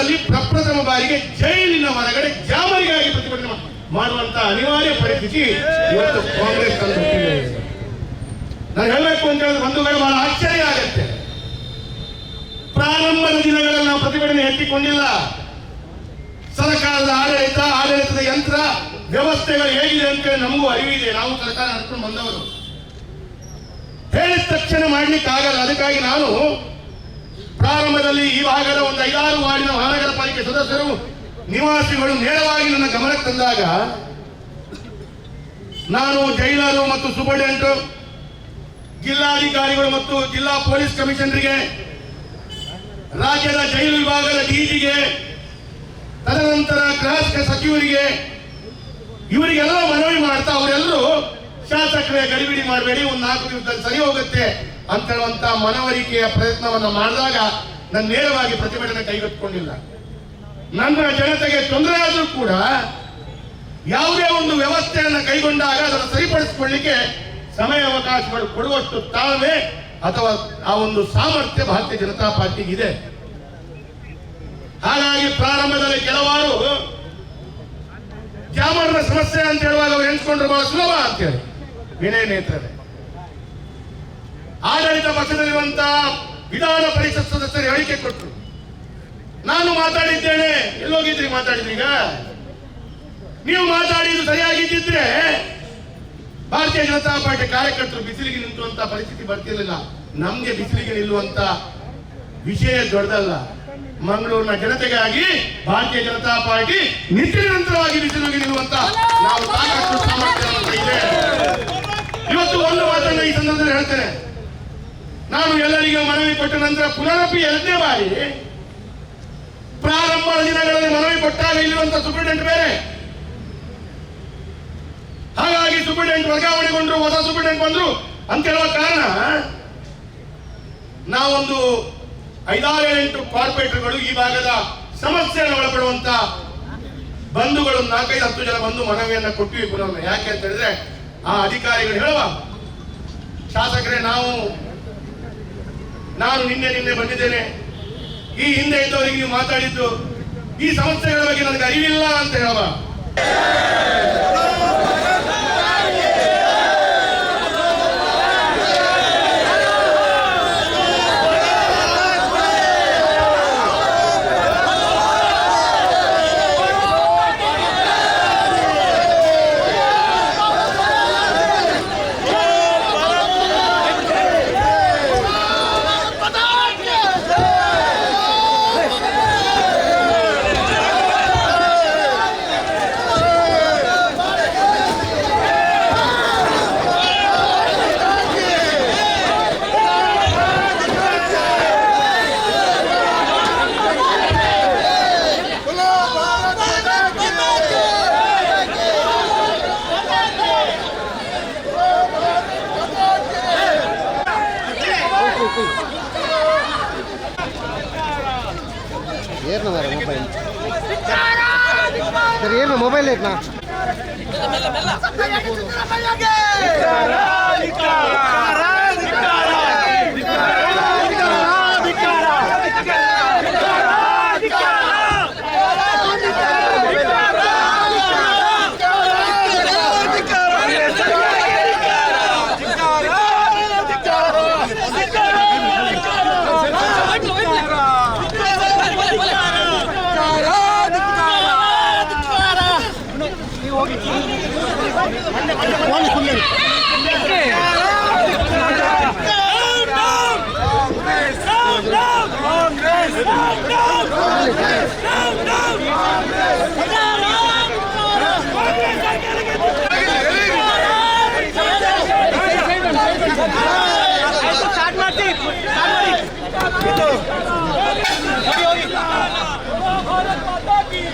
ಕಾಮಗಾರಿಗೆ ಜೈಲಿನ ಹೊರಗಡೆ ಜಾಮರಿಗಾಗಿ ಪ್ರತಿಭಟನೆ ಮಾಡುವಂತ ಅನಿವಾರ್ಯ ಪರಿಸ್ಥಿತಿ ಇವತ್ತು ಕಾಂಗ್ರೆಸ್ ನಾನು ಹೇಳಬೇಕು ಅಂತ ಹೇಳಿದ್ರೆ ಬಂಧುಗಳು ಬಹಳ ಆಶ್ಚರ್ಯ ಆಗತ್ತೆ. ಪ್ರಾರಂಭದ ದಿನಗಳಲ್ಲಿ ನಾವು ಪ್ರತಿಭಟನೆ ಎತ್ತಿಕೊಂಡಿಲ್ಲ. ಸರ್ಕಾರದ ಆಡಳಿತ, ಆಡಳಿತದ ಯಂತ್ರ, ವ್ಯವಸ್ಥೆಗಳು ಹೇಗಿದೆ ಅಂತ ನಮಗೂ ಅರಿವಿದೆ. ನಾವು ಸರ್ಕಾರ ನಡ್ಕೊಂಡು ಬಂದವರು. ಹೇಳಿದ ತಕ್ಷಣ ಮಾಡ್ಲಿಕ್ಕೆ ಆಗಲ್ಲ ಅದಕ್ಕಾಗಿ ನಾನು ಪ್ರಾರಂಭದಲ್ಲಿ ಈ ಭಾಗದ ಒಂದು ಐದಾರು ವಾರ್ಡಿನ ಮಹಾನಗರ ಪಾಲಿಕೆ ಸದಸ್ಯರು, ನಿವಾಸಿಗಳು ನೇರವಾಗಿ ನನ್ನ ಗಮನಕ್ಕೆ ತಂದಾಗ ನಾನು ಜೈಲರು ಮತ್ತು ಸುಪರ್ಡೆಂಟ್ ಜಿಲ್ಲಾಧಿಕಾರಿಗಳು ಮತ್ತು ಜಿಲ್ಲಾ ಪೊಲೀಸ್ ಕಮಿಷನರಿಗೆ, ರಾಜ್ಯದ ಜೈಲು ವಿಭಾಗದ ಡಿಜಿಗೆ, ತದನಂತರ ಗೃಹ ಸಚಿವರಿಗೆ, ಇವರಿಗೆಲ್ಲ ಮನವಿ ಮಾಡ್ತಾ ಅವರೆಲ್ಲರೂ ಶಾಸಕರೇ ಗಡಿಬಿಡಿ ಮಾಡಬೇಡಿ, ಒಂದು ನಾಲ್ಕು ದಿವಸದಲ್ಲಿ ಸರಿ ಹೋಗುತ್ತೆ ಅಂತ ಹೇಳುವಂತ ಮನವರಿಕೆಯ ಪ್ರಯತ್ನವನ್ನ ಮಾಡಿದಾಗ ನನ್ನ ನೇರವಾಗಿ ಪ್ರತಿಭಟನೆ ಕೈಗೆತ್ತಿಕೊಂಡಿಲ್ಲ. ನನ್ನ ಜನತೆಗೆ ತೊಂದರೆ ಆದರೂ ಕೂಡ ಯಾವುದೇ ಒಂದು ವ್ಯವಸ್ಥೆಯನ್ನು ಕೈಗೊಂಡಾಗ ಅದನ್ನು ಸರಿಪಡಿಸಿಕೊಳ್ಳಿಕ್ಕೆ ಸಮಯ ಅವಕಾಶಗಳು ಕೊಡುವಷ್ಟು ತಾಳ್ಮೆ ಅಥವಾ ಆ ಒಂದು ಸಾಮರ್ಥ್ಯ ಭಾರತೀಯ ಜನತಾ ಪಾರ್ಟಿಗೆ ಇದೆ. ಹಾಗಾಗಿ ಪ್ರಾರಂಭದಲ್ಲಿ ಕೆಲವಾರು ಜಾಮರ್ನ ಸಮಸ್ಯೆ ಅಂತ ಹೇಳುವಾಗ ಅವ್ರು ಎಣಿಸ್ಕೊಂಡ್ರೆ ಬಹಳ ಸುಲಭ ಅಂತೇಳಿ. ವಿನಯ ನೇತ್ರರೇ ಆಡಳಿತ ಪಕ್ಷದಲ್ಲಿರುವಂತ ವಿಧಾನ ಪರಿಷತ್ ಸದಸ್ಯರು ಹೇಳಿಕೆ ಕೊಟ್ಟರು ನಾನು ಮಾತಾಡಿದ್ದೇನೆ. ಎಲ್ಲೋಗಿದ್ರಿ ಈಗ? ನೀವು ಮಾತಾಡಿದ್ದು ಸರಿಯಾಗಿದ್ದಿದ್ರೆ ಭಾರತೀಯ ಜನತಾ ಪಾರ್ಟಿ ಕಾರ್ಯಕರ್ತರು ಬಿಸಿಲಿಗೆ ನಿಂತುವಂತ ಪರಿಸ್ಥಿತಿ ಬರ್ತಿರ್ಲಿಲ್ಲ. ನಮ್ಗೆ ಬಿಸಿಲಿಗೆ ನಿಲ್ಲುವಂತ ವಿಷಯ ದೊಡ್ಡದಲ್ಲ. ಮಂಗಳೂರಿನ ಜನತೆಗಾಗಿ ಭಾರತೀಯ ಜನತಾ ಪಾರ್ಟಿ ನಿರಂತರವಾಗಿ ಬಿಸಿಲಿಗೆ ನಿಲ್ಲುವಂತ ನಾವು ಸಾಕಷ್ಟು ಸಾಮರ್ಥ್ಯ ಇದೆ ಇವತ್ತು ಒಂದು ಮಾತನ್ನ ಈ ಸಂದರ್ಭದಲ್ಲಿ ಹೇಳ್ತೇನೆ. ನಾನು ಎಲ್ಲರಿಗೂ ಮನವಿ ಕೊಟ್ಟ ನಂತರ ಪುನರಪಿ ಎರಡನೇ ಬಾರಿ ಪ್ರಾರಂಭದ ದಿನಗಳಲ್ಲಿ ಮನವಿ ಕೊಟ್ಟಾಗ ಇಲ್ಲಿರುವಂತ ಸೂಪರಿಂಟೆಂಟ್ ಬೇರೆ. ಹಾಗಾಗಿ ಸೂಪರಿಂಟೆಂಟ್ ವರ್ಗಾವಣೆಗೊಂಡ್ರು, ಹೊಸ ಸೂಪರಿಂಟೆಂಟ್ ಬಂದ್ರು ಅಂತ ಹೇಳುವ ಕಾರಣ ನಾವೊಂದು ಐದಾರು ಎಂಟು ಕಾರ್ಪೊರೇಟರ್ಗಳು ಈ ಭಾಗದ ಸಮಸ್ಯೆಯನ್ನು ಒಳಪಡುವಂತ ಬಂಧುಗಳು ನಾಲ್ಕೈದು ಹತ್ತು ಜನ ಬಂದು ಮನವಿಯನ್ನ ಕೊಟ್ಟಿವಿ ಪುನಃ ಯಾಕೆ ಅಂತ ಹೇಳಿದ್ರೆ ಆ ಅಧಿಕಾರಿಗಳು ಹೇಳುವ, ಶಾಸಕರೇ, ನಾವು, ನಾನು ನಿನ್ನೆ ನಿನ್ನೆ ಬಂದಿದ್ದೇನೆ. ಈ ಹಿಂದೆ ಇದ್ದವರಿಗೆ ನೀವು ಮಾತಾಡಿದ್ದು, ಈ ಸಮಸ್ಯೆಗಳ ಬಗ್ಗೆ ನನಗೆ ಅರಿವಿಲ್ಲ ಅಂತ ಹೇಳುವ. ಏರ್ನ ಮಾರ ಮೊಬೈಲ್ ಸರ್ ಏನು ಮೊಬೈಲ್ ಐತ್ನಾ ಇನ್ನೆಲ್ಲ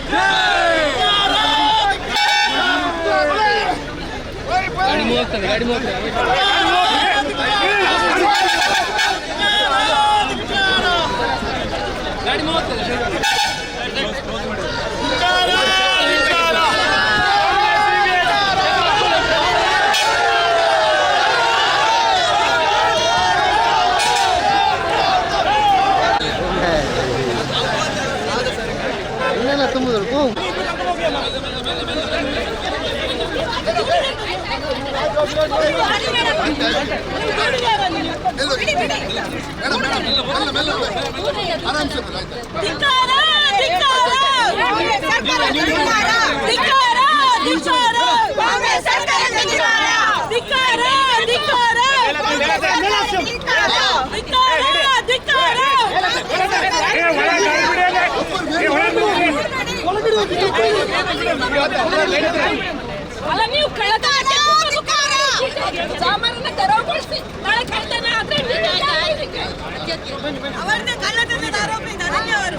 Yeah! మోస్తుంది గడి మోస్తుంది గడి మోస్తుంది Tunggu dulu, ಆರಾಮ್ಸೆ ಒಳಗಡೆ ಅವರನ್ನೇ ಕಳ್ಳತನದ ಆರೋಪಿ ನನಗೆ ಅವರು